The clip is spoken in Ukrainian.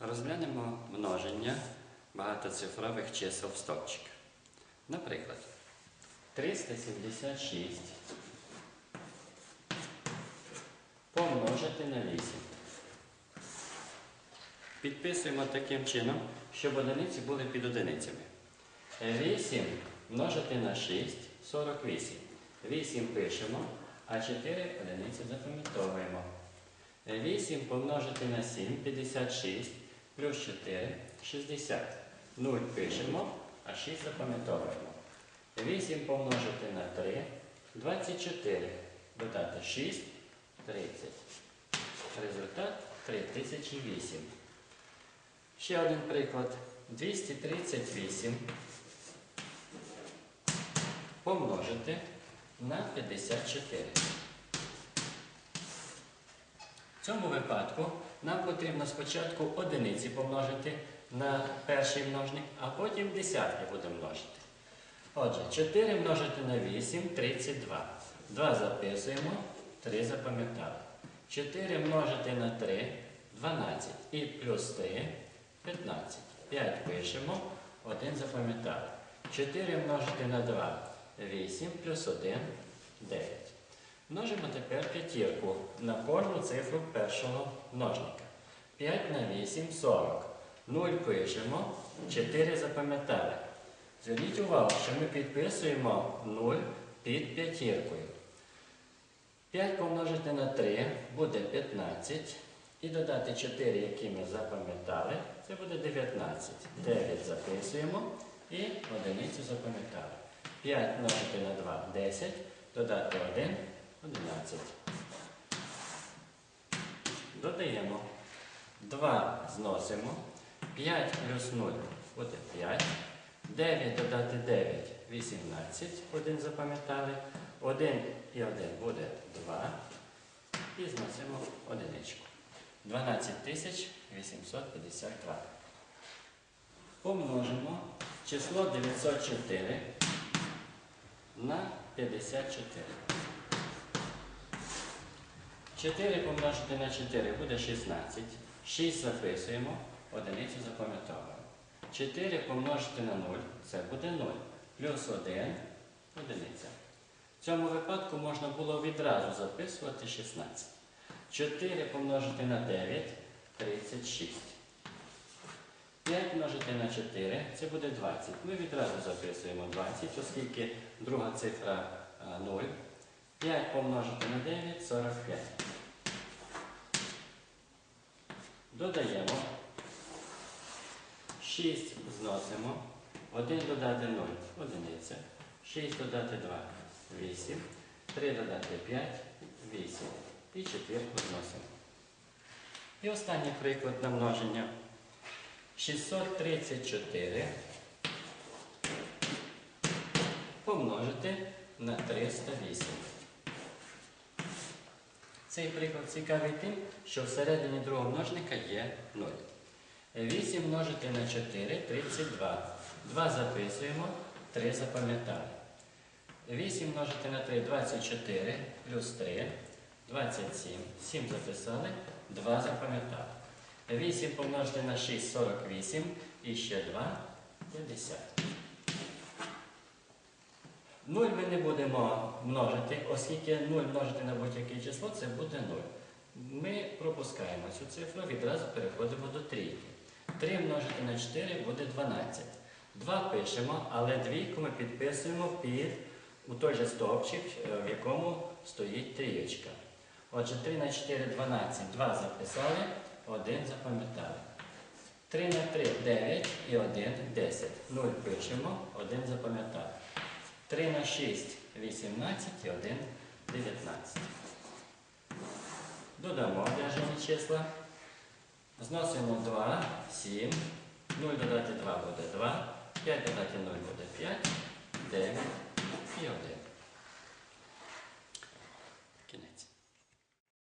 Розглянемо множення багатоцифрових чисел в стопчик. Наприклад, 376 помножити на 8. Підписуємо таким чином, щоб одиниці були під одиницями. 8 множити на 6 48. 8 пишемо, а 4 одиниці запам'ятовуємо. 8 помножити на 7 56 плюс 4 60. 0 пишемо, а 6 запам'ятовуємо. 8 помножити на 3 24. Додати 6 30. Результат 3008. Ще один приклад. 238 помножити на 54. В цьому випадку нам потрібно спочатку одиниці помножити на перший множник, а потім десятки будемо множити. Отже, 4 множити на 8 32. 2 записуємо, 3 запам'ятали. 4 множити на 3 12. І плюс 3 15. 5 пишемо, 1 запам'ятали. 4 множити на 2 8 плюс 1 9. Множимо тепер п'ятірку на кожну цифру першого множника. 5 на 8 40. 0 пишемо, 4 запам'ятали. Зверніть увагу, що ми підписуємо 0 під п'ятіркою. 5 помножити на 3 буде 15. І додати 4, які ми запам'ятали, це буде 19. 9 записуємо і одиницю запам'ятали. 5 множити на 2 10, додати 1 11. Додаємо. 2 зносимо. 5 плюс 0 буде 5. 9 додати 9 18. 1 запам'ятали. 1 і 1 буде 2. І зносимо одиничку. 12852. Помножимо число 904 на 54. 4 помножити на 4 буде 16. 6 записуємо, одиницю запам'ятовуємо. 4 помножити на 0 це буде 0. Плюс 1 одиниця. В цьому випадку можна було відразу записувати 16. 4 помножити на 9 36. 5 множити на 4 це буде 20. Ми відразу записуємо 20, оскільки друга цифра 0. 5 помножити на 9 45. Додаємо. 6 зносимо. 1 додати 0 одиниця. 6 додати 2 8. 3 додати 5 8. І 4 зносимо. І останній приклад на множення. 634 помножити на 308. Цей приклад цікавий тим, що всередині другого множника є 0. 8 множити на 4 32. 2 записуємо, 3 запам'ятали. 8 множити на 3 24 плюс 3 27. 7 записали, 2 запам'ятали. 8 помножити на 6 48 і ще 2 50. 0 ми не будемо множити, оскільки 0 множити на будь-яке число це буде 0. Ми пропускаємо цю цифру, відразу переходимо до трійки. 3 множити на 4 буде 12. 2 пишемо, але двійку ми підписуємо під у той же стовпчик, е, в якому стоїть трієчка. Отже, 3 на 4 12, 2 записали, 1 запам'ятали. 3 на 3 9 і 1 10. 0 пишемо, 1 запам'ятали. 3 на 6 18 і 1 19. Додамо одержані числа. Зносимо 2, 7. 0 додати 2 буде 2. 5 додати 0 буде 5, 9 і 1.